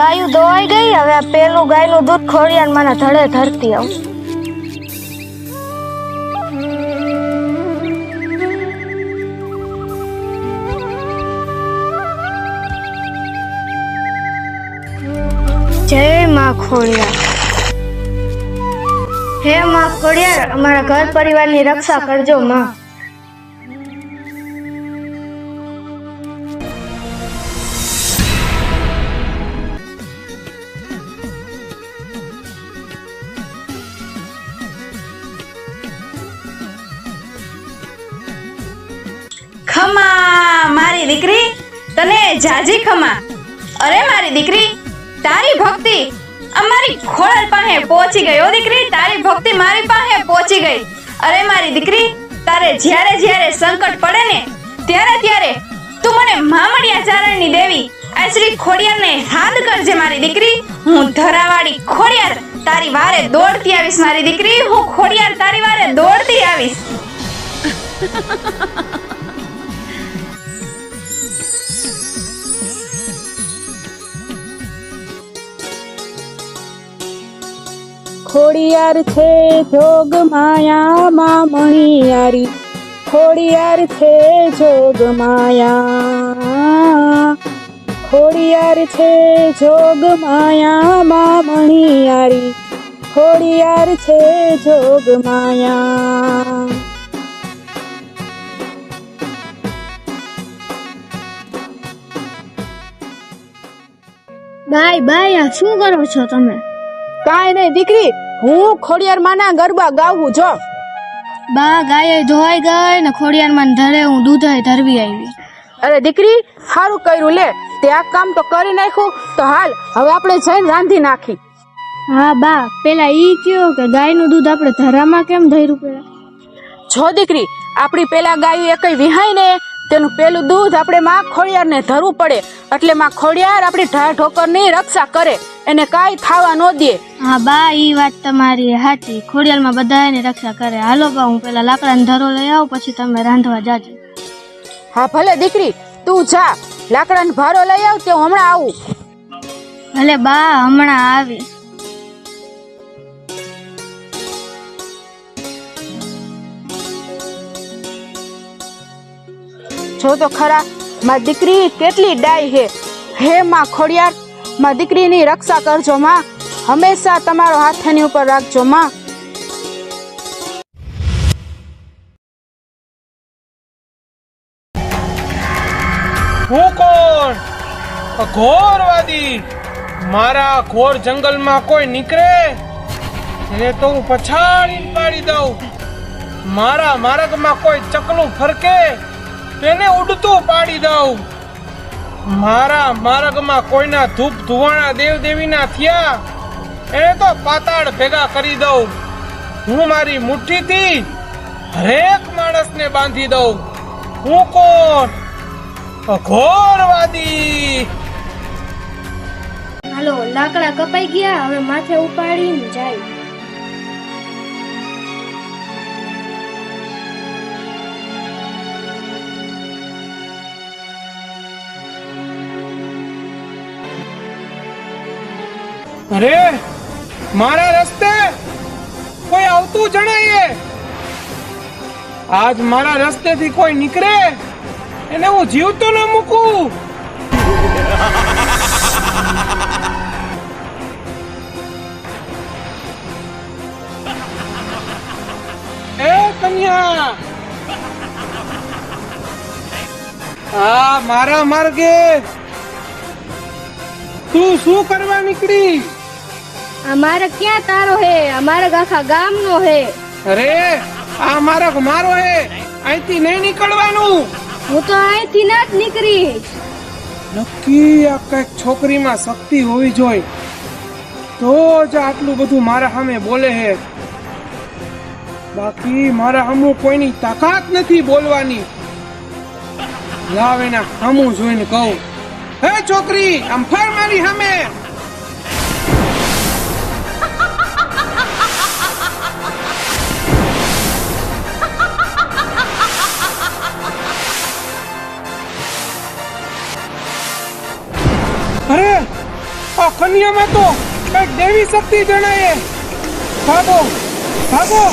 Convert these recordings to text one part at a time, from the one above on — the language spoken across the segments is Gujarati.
ગાયું દોવાઈ ગઈ, હવે આ પેલું ગાયનું દૂધ ખોડિયાર મને ધડે ધરતી આવું. જય માં ખોળિયા. હે માં ખોળિયા, અમારા ઘર પરિવારની રક્ષા કરજો માં. જાજી ખમા. અરે મારી દીકરી, તારી ભક્તિ અમારી ખોળલ પાસે પહોંચી ગઈ ઓ દીકરી, તારી ભક્તિ મારી પાસે પહોંચી ગઈ. અરે મારી દીકરી, તારે જ્યારે જ્યારે સંકટ પડે ને, ત્યારે ત્યારે તું મને મામડિયા ચારણની દેવી, આ શ્રી ખોડિયારને હાથ કરજે મારી દીકરી. હું ધરાવાળી ખોડિયાર તારી વારે દોડતી આવીશ મારી દીકરી. હું ખોડિયાર તારી વારે દોડતી આવીશ. ખોડિયાર છે જોગ માયામાં મણિયારી ખોડિયાર છે જોગ માયા. ખોડિયાર છે જોગ માયામાં મણિયારી ખોડિયાર છે જોગ માયા. બાય બાય શું કરો છો તમે? કાંઈ નહીં દીકરી. હું ખોડિયાર માના ગરબા ગાવું જો. બા ગાય ધોવાઈ ગઈ ને ખોડિયાર માં ધરે હું દૂધ ધરવી આવી. અરે દીકરી સારું કર્યું લે. તે આ કામ તો કરી નાખ્યું તો હાલ હવે આપણે જઈને રાંધી નાખી. હા બા પેલા ઈ કયો કે ગાયનું દૂધ આપણે ધરામાં કેમ ધર્યું પેલા? જો દીકરી આપણી પેલા ગાયું એકઈ વિહાય ને તેનું પેલું દૂધ આપણે માં ખોડિયારને ધરવું પડે. એટલે માં ખોડિયાર આપણી ઢાળ ઠોકરની રક્ષા કરે. એને કાંઈ ખાવા ન દે. હા બા એ વાત તમારી સાચી. ખોડિયારમાં બધાની રક્ષા કરે. હાલો બા હું પેલા લાકડાનો ધરો લઈ આવું પછી તમે રાંધવા જાજો. હા ભલે દીકરી તું જા. લાકડાનો ભારો લઈ આવ તે હમણાં આવું? ભલે બા હમણાં આવી. જો તો ખરા માં દીકરી કેટલી ડાય હે હે માં ખોડિયાર માં દીકરીની રક્ષા કરજો માં. હંમેશા તમારો હાથ એની ઉપર રાખજો માં. હું કોણ? ઘોરવાદી. મારા ઘોર જંગલમાં કોઈ નીકળે? એને તો હું પછાડી પાડી દઉં. મારા માર્ગમાં કોઈ ચકલું ફરકે? તેને ઉડતું પાડી દઉં. મારા માર્ગમાં કોઈના ધૂપ ધુવાણા દેવ દેવીના થયા, એને તો પાતાળ ભેગા કરી દઉં. હું મારી મુઠ્ઠીથી હરેક માણસને બાંધી દઉં. હું કોણ? અઘોરવાદી. હાલો, લાકડા કપાઈ ગયા, હવે માથે ઉપાડીને જાય. અરે, મારા રસ્તે કોઈ આવતું જણાય આજ મારા રસ્તેથી કોઈ નીકળે, એને હું જીવતો ન મૂકું. એ કન્યા! હા મારા માર્ગે તું શું કરવા નીકળી અમારે ક્યાં તારો હે? અમારે આખા ગામનો હે. અરે આ મારો મારો હે? અહીંથી નહીં નીકળવાનું. હું તો અહીંથી ના જ નીકળી. નક્કી આ કંઈક છોકરીમાં શક્તિ હોવી જોઈએ. તો જ આટલું બધું મારા સામે બોલે હે. બાકી મારા હમુ કોઈની તાકાત નથી બોલવાની. લાવ એના સામું જોઈને કહું. હે છોકરી આમ ફર મારી સામે. કન્યામાં તો કંઈક દેવી શક્તિ જણાય. ભાગો ભાગો.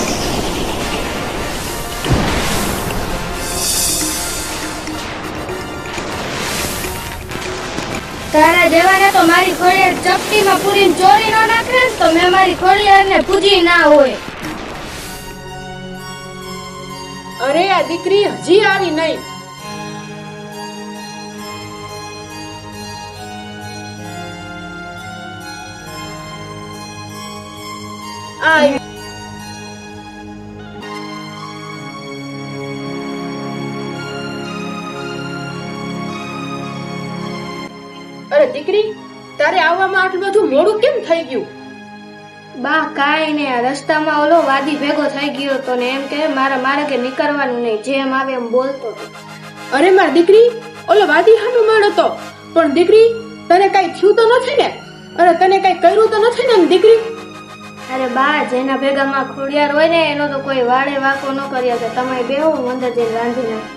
તારા દેવાને તો મારી ખોડિયાર ચપટીમાં પૂરીને ચોરી ન નાખે તો મેં મારી ખોડિયારને પૂજી ના હોય. અરે આ દીકરી હજી આવી નહીં. આ અરે દીકરી તારે આવવામાં આટલું બધું મોડું કેમ થઈ ગયું? બા કાંઈ ને રસ્તામાં ઓલો વાદી ભેગો થઈ ગયો તો ને એમ કે મારા માર્ગે નીકળવાનું નહીં જેમ આવે એમ બોલતો અરે મારી દીકરી ઓલો વાદી હનુમાન હતો. પણ દીકરી તને કઈ થયું તો નથી ને? અરે તને કઈ કર્યું તો નથી ને દીકરી? અરે બા, જેના ભેગામાં ખોડિયાર હોય ને, એનો તો કોઈ વાળે વાકો ન કર્યા છે તમે બેહો હું અંદર જઈને રાંધી નાખ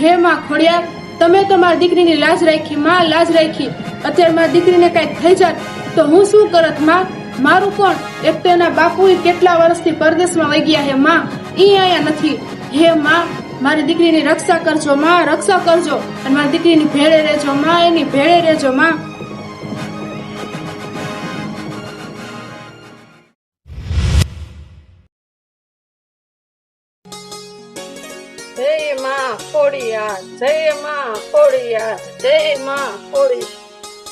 હે માં ખોડિયાર, તમે તો મારી દીકરીની લાજ રાખી, માં લાજ રાખી. અત્યારે મારી દીકરીને કાંઈક થઈ જાત, તો હું શું કરત, માં? મારું કોણ? એક તો એના બાપુ કેટલા વર્ષથી પરદેશમાં વહી ગયા હે, માં? ઈ અહીંયા નથી. હે, માં, મારી દીકરીની રક્ષા કરજો, માં, રક્ષા કરજો. અને મારી દીકરીની ભેળે રહેજો, માં, એની ભેળે રહેજો, માં. જય માં કોળિયા જય માં કોળી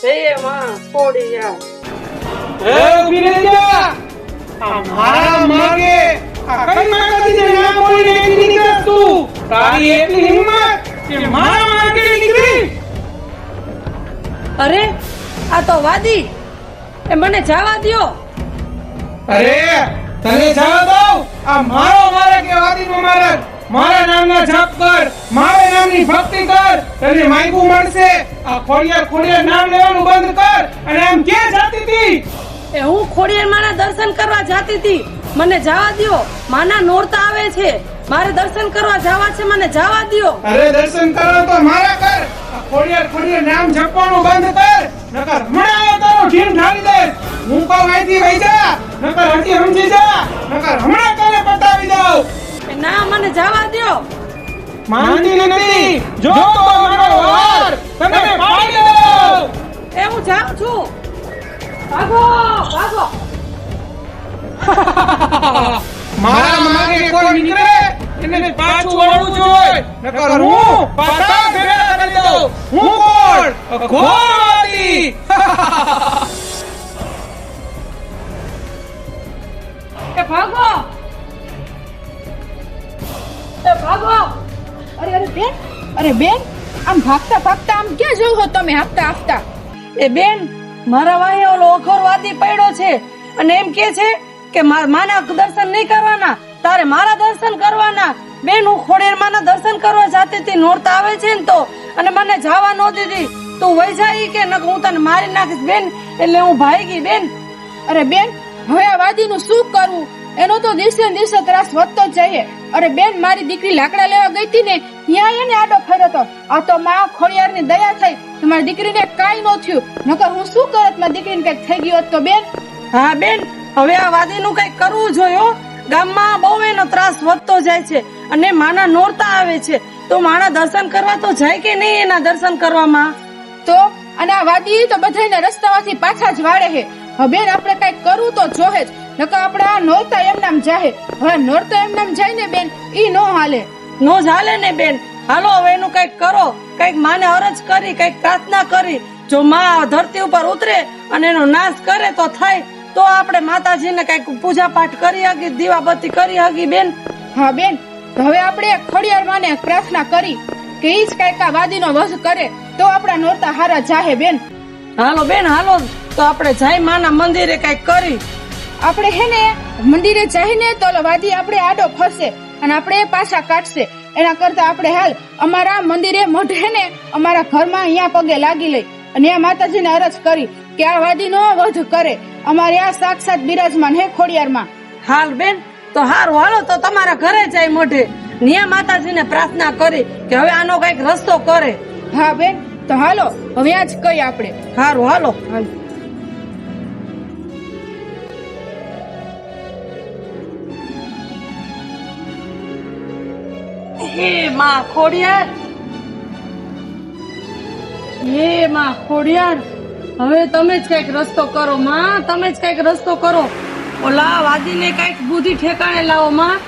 જય માં કોળિયા હે ઊભી રહી જા આ મારા માગે કઈ માગતી ને ના બોલીને ને નીકળસ તું તારી એટલી હિંમત કે મારા માગે નીકળી? અરે આ તો વાદી. એ મને જવા દયો. અરે તને જવા દઉં? આ મારો મારે કે વાદીનો મારે મારા નામના જાપ કર મારા નામની ભક્તિ કર તને માયકું મળશે. આ ખોડિયાર ખોડિયાર નામ લેવાનું બંધ કર અને આમ ક્યાં જાતી હતી? એ હું ખોડિયાર માના દર્શન કરવા જાતી હતી. મને જવા દ્યો માના નોરતા આવે છે. મારે દર્શન કરવા જવા છે મને જવા દયો. અરે દર્શન કરો તો મારા કર આ ખોડિયાર ખોડિયાર નામ જપવાનું બંધ કર. નકર હમણાં તારો ઢીમ ઢાળી દે હું કહું અહીંથી વહી જા. નકર હટી સમજી જા. નકર હમણાં તને પતાવી દઉં. ના મને જવા દો માનતી નથી. જો તો મારો વાર તમે પાડી દો. એ હું જાઉં છું. ભાગો ભાગો. મારા માગે કોઈ નીકળે એને પાછું વળવું જોઈએ નકર હું પાછા ભેગા કરી દઉં. હું કોણ? ઘોરવાદી અરે બેન, આમ ભાગતા ભાગતા આમ ક્યાં જવું હો તમે? હાફતા હાફતા એ બેન, મારા વાહે ઓલો અખોરવાદી પડ્યો છે અને એમ કે છે કે માના દર્શન નહીં કરવાના, તારે મારા દર્શન કરવાના. બેન, હું ખોડેર માના દર્શન કરવા જાતી હતી નોરતા આવે છે ને તો, અને મને જવા ન દીધી. તું વહી જાય કે ન હું તને મારી નાખીશ બેન, એટલે હું ભાગી બેન. અરે બેન, હવે આ વાદીનું શું કરવું એનો તો દિવસે દિવસે ત્રાસ વધતો જ જાય અરે બેન, મારી દીકરી લાકડા લેવા ગઈ હતી ને ત્યાં એને આડો ફર્યો હતો આ તો માં ખોડિયાર ની દયા થઈ. તમારી મારી દીકરીને કાઈ ન થયું. નકર હું શું કરત મારી દીકરીને કંઈક થઈ ગયું હોત તો બેન? હા બેન હવે આ વાદીનું કંઈક કરવું જોઈએ ગામમાં બહુ એનો ત્રાસ વધતો જાય છે અને માના નોરતા આવે છે. તો માના દર્શન કરવા તો જાય કે નહીં એના દર્શન કરવામાં? તો? અને આ વાદી તો બધાને રસ્તામાંથી પાછા જ વાળે હે હવે આપણે કંઈક કરવું તો જોહે જ. નકર આપણે આ નોરતા એમ નામ જાહે. હવે નોરતા એમ નામ જાય ને બેન ઈ નો હાલે. નો ચાલે ને બેન. હાલો હવે એનું કંઈક કરો. કંઈક માને અરજ કરી કંઈક પ્રાર્થના કરી. જો માં ધરતી ઉપર ઉતરે અને એનો નાશ કરે તો થાય તો આપણે માતાજીને કંઈક પૂજા પાઠ કરી હકી દીવાબત્તી કરી હકી બેન. હા બેન. હવે આપણે ખડિયાર માને પ્રાર્થના કરી કે ઈ જ કંઈક આ વાદીનો વધ કરે તો આપણા નોરતા હારા જાહે બેન. હાલો બેન હાલો. તો આપણે જાય માના મંદિરે કંઈક કરી. આપણે હે ને મંદિરે જઈને તો વાદી આપણે આડો ફરશે. અને આપણે પાછા કાઢશે. એના કરતા આપણે હાલ અમારા મંદિરે મઢે ને અમારા ઘરમાં અહીંયા પગે લાગી લઈ અને આ માતાજીને અરજ કરી કે આ વાદીનો વધ કરે. અમારે આ સાક્ષાત બિરાજમાન હે ખોડિયારમાં. હાલ બેન તો હારું. હાલો તો તમારા ઘરે જાય મઢે. ન્યા માતાજીને પ્રાર્થના કરી કે હવે આનો કંઈક રસ્તો કરે. હા બેન તો હાલો હવે આજ કઈ આપણે. હારું હાલો. હાલ. હે માં ખોડિયાર. હે માં ખોડિયાર. હવે તમે જ કંઈક રસ્તો કરો, માં. તમે જ કંઈક રસ્તો કરો. ઓલા વાદીને કંઈક બુદ્ધિ ઠેકાણે લાવો, માં.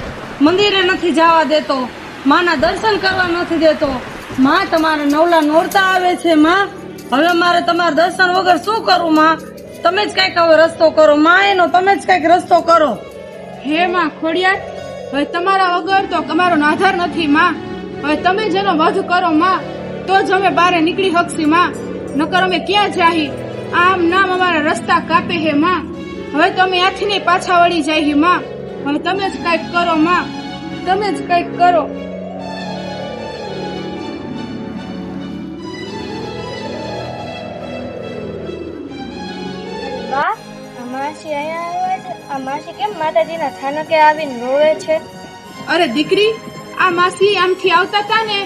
મંદિરે નથી જવા દેતો. માના દર્શન કરવા નથી દેતો. માં, તમારે નવલા નોરતા આવે છે, માં. હવે મારે તમારા દર્શન વગર શું કરું, માં? તમે જ કંઈક હવે રસ્તો કરો. માં, એનો તમે જ કંઈક રસ્તો કરો. હે માં ખોડિયાર હવે તમારા વગર તો અમારો આધાર નથી, માં. હવે તમે જેનો વધ કરો, માં, તો જ અમે બારે નીકળી શકશી, માં. નકર અમે ક્યાં જાહી? આમ નામ અમારા રસ્તા કાપે હે, માં. હવે તમે આથી નહીં પાછા વળી જાય માં. હવે તમે જ કંઈક કરો, માં. તમે જ કંઈક કરો. માસી કેમ માતાજીના સ્થાનકે આવીને રોવે છે? અરે દીકરી આ માસી આમથી આવતા હતા ને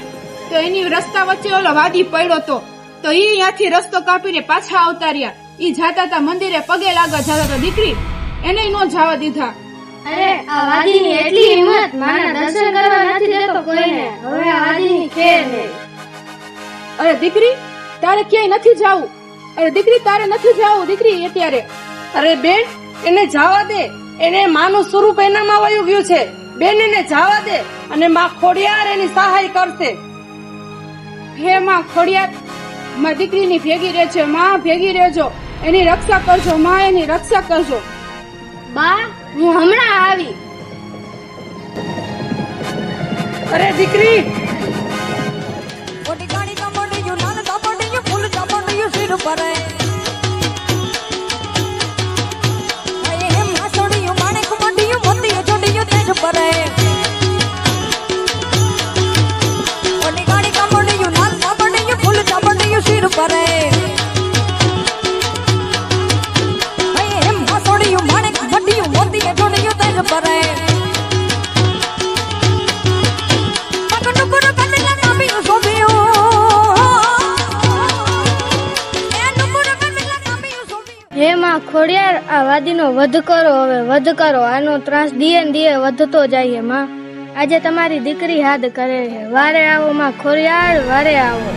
તો એની રસ્તા વચ્ચે ઓલો વાદી પડ્યો તો. તો ઈ ત્યાંથી રસ્તો કાપીને પાછા આવતા રહ્યા. ઈ જાતા તા મંદિરે પગે લાગવા જાતા તા દીકરી. એને નો જવા દીધા. અરે આ વાદીની એટલી હિંમત માના દર્શન કરવા નથી દેતો કોઈને. હવે આ વાદીની ખેર નહીં અરે દીકરી તારે ક્યાંય નથી જાવું. અરે દીકરી તારે નથી જાવું દીકરી અત્યારે અરે બેન એને જવા દે. એને માનું સ્વરૂપ એનામાં વયું ગયું છે. બેન એને જવા દે અને માં ખોડિયાર એની સહાય કરશે. હે માં ખોડિયાર માં દીકરીની ભેગી રહેજો છે માં ભેગી રહેજો. એની રક્ષા કરજો માં એની રક્ષા કરજો. બા હું હમણાં આવી. અરે દીકરી! મોટી ગાડી કમોડિયું નાન કમોડિયું ફૂલ કમોડિયું સિર પર பறை આ વાદીનો વધ કરો, હવે વધ કરો. આનો ત્રાસ દિયે દિયે વધતો જાય માં આજે તમારી દીકરી હાદ કરે છે. વારે આવો માં ખોરિયાળ, વારે આવો.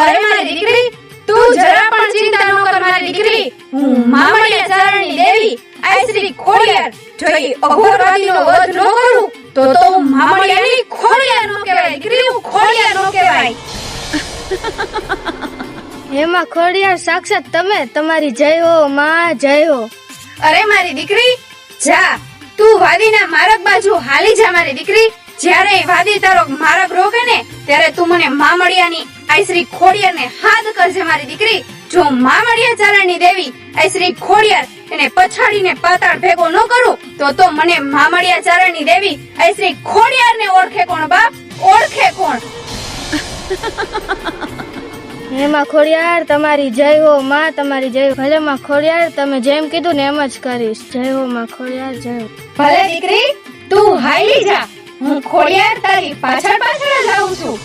અરે મારી દીકરી, તું જરા પણ ચિંતા ન કર મારી દીકરી. હું મામડિયા ચારણની દેવી આ શ્રી ખોડિયાર જો ઈ અઘોરવાદીનો વધ ન કરું, તો તો હું મામડિયાની ખોડિયાર નો કહેવાય. દીકરી, હું ખોડિયાર નો કહેવાય. હે માં ખોડિયાર સાક્ષાત તમે. તમારી જય હો, માં, જય હો. અરે મારી દીકરી, જા. તું વાદીના માર્ગ બાજુ હાલી જા મારી દીકરી. જ્યારે વાદી તારો માર્ગ રોકે ને, ત્યારે તું મને મામડિયાની આઈશ્રી શ્રી ખોડિયારને હાથ કરજે મારી દીકરી. જો મામડિયા ચારણની દેવી આઈશ્રી શ્રી ખોડિયાર એને પછાડીને પાતાળ ભેગો ન કરું, તો તો મને મામડિયા ચારણની દેવી આઈશ્રી શ્રી ખોડિયારને ઓળખે કોણ બાપ? ઓળખે કોણ? હે માં ખોડિયાર તમારી જય હો માં તમારી જય હો. ભલે માં ખોડિયાર તમે જેમ કીધું ને એમ જ કરીશ. જય હો માં ખોડિયાર જય ભલે દીકરી તું હાલી જા. હું ખોડિયાર તારી પાછળ પાછળ જ આવું છું.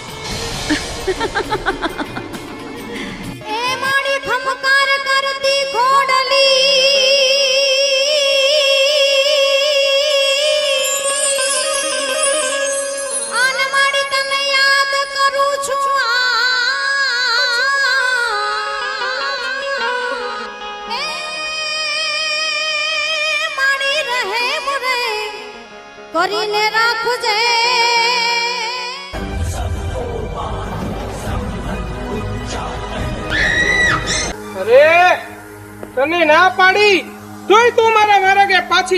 એ માડી ખમકાર કરતી ખોડલી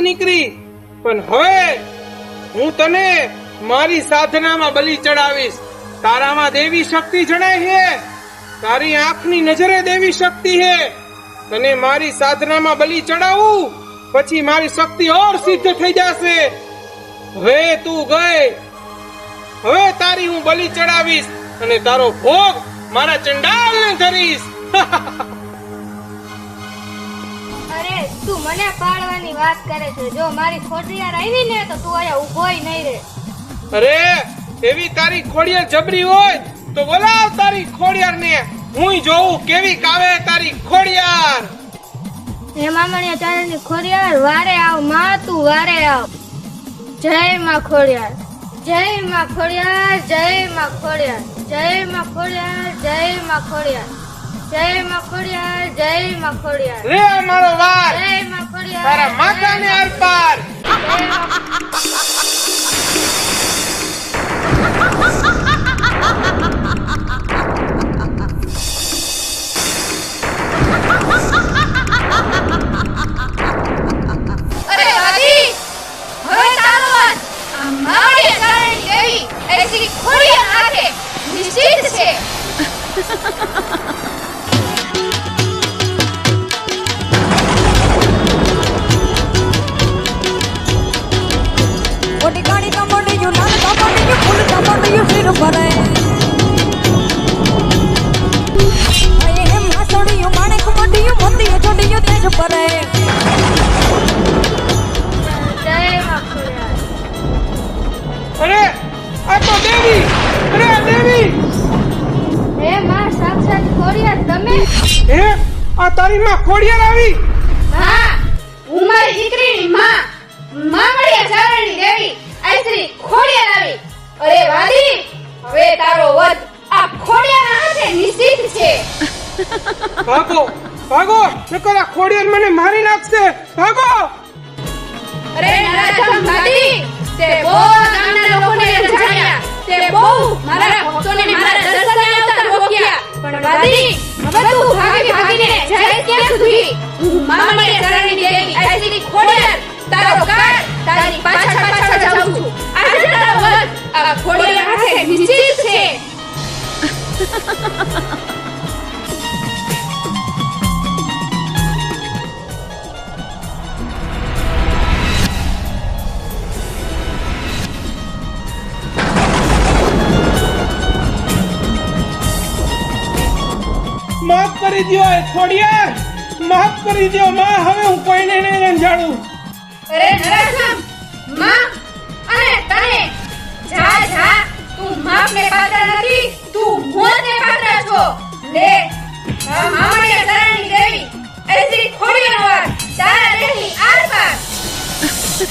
નીકળી. પણ હવે હું તને મારી સાધનામાં બલિ ચડાવીશ. તારામાં દેવી શક્તિ જણાય છે તારી આંખની નજરે દેવી શક્તિ છે તને મારી સાધનામાં બલિ ચડાવું, પછી મારી શક્તિ ઓર સિદ્ધ થઈ જશે. હવે તું ગઈ હવે તારી હું બલિ ચડાવીશ અને તારો ભોગ મારા ચંડાલને ધરીશ. અરે તું મને પાડવાની વાત કરે છે. જો મારી ખોડિયાર આવી ને તો તું અહીંયા ઊભોય નહીં રે. અરે એવી તારી ખોડિયાર જબરી હોય તો બોલાવ તારી ખોડિયાર ને હું જોઉં કેવી કાવે તારી ખોડિયાર. હે મામણિયા ચારણની ખોડિયાર વારે આવમાં તું વારે આવ. જય માં ખોડિયાર જય માં ખોડિયાર જય માં ખોડિયાર જય માં ખોડિયાર જય માં ખોડિયાર. જય માં ખોડિયાર જય માં ખોડિયાર રે મારો વાર જય માં ખોડિયાર તારા માથાને આર પાર અરે વાદી હવે તારો વાત આ માવડી ચારણી દેવી એ શ્રી ખોડિયાર હાથે નિશ્ચિત છે. શિર ભરે. માણેક મોડિયું મોતિયું છોડિયું તેજ ભરે. જય માં ખોડિયાર અરે આ તો દેવી અરે આ દેવી. હે માં સાક્ષાત ખોડિયાર તમે? હે આ તારી માં ખોડિયાર આવી. હા હું મારી દીકરીની માં મામડિયા ચારણી દેવી આ શ્રી ખોડિયાર આવી. અરે વાદી હવે તારો વધ આ ખોડિયાના હાથે નિશ્ચિત છે. ભાગો ભાગો નકર આ ખોડિયાર મને મારી નાખશે. ભાગો! અરે નરાધમ વાદી તે બહુ ગામના લોકોને સમજાવ્યા તે બહુ મારા ભક્તોને મારા દર્શને આવતા રોક્યા. પણ વાદી હવે તું ભાગી ભાગીને જાય ક્યાં સુધી? મામડિયા ચારણી દેવી આ શ્રી ખોડિયાર. તારો કાળ તારી માફ કરી દો એ ખોડિયાર માફ કરી દ્યો, માં, હવે હું કોઈને નહીં રંજાડું. અરે નરાધમ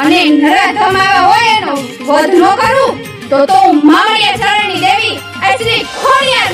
અને નરક ધમાવા હોય એનો વધ ન કરું, તો તો હું મામડિયા ચારણી દેવી આ શ્રી ખોડિયાર